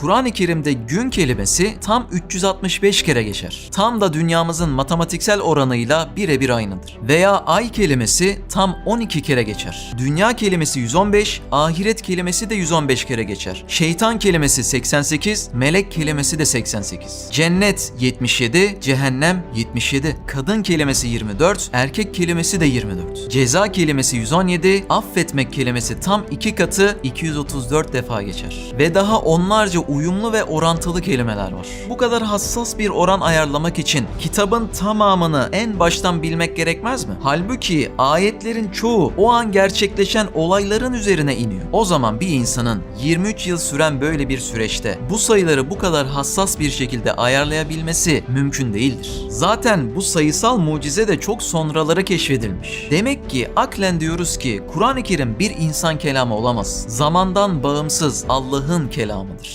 Kur'an-ı Kerim'de gün kelimesi tam 365 kere geçer. Tam da dünyamızın matematiksel oranıyla birebir aynıdır. Veya ay kelimesi tam 12 kere geçer. Dünya kelimesi 115, ahiret kelimesi de 115 kere geçer. Şeytan kelimesi 88, melek kelimesi de 88. Cennet 77, cehennem 77. Kadın kelimesi 24, erkek kelimesi de 24. Ceza kelimesi 117, affetmek kelimesi tam iki katı 234 defa geçer. Ve daha onlarca uyumlu ve orantılı kelimeler var. Bu kadar hassas bir oran ayarlamak için kitabın tamamını en baştan bilmek gerekmez mi? Halbuki ayetlerin çoğu o an gerçekleşen olayların üzerine iniyor. O zaman bir insanın 23 yıl süren böyle bir süreçte bu sayıları bu kadar hassas bir şekilde ayarlayabilmesi mümkün değildir. Zaten bu sayısal mucize de çok sonraları keşfedilmiş. Demek ki aklen diyoruz ki Kur'an-ı Kerim bir insan kelamı olamaz. Zamandan bağımsız Allah'ın kelamıdır.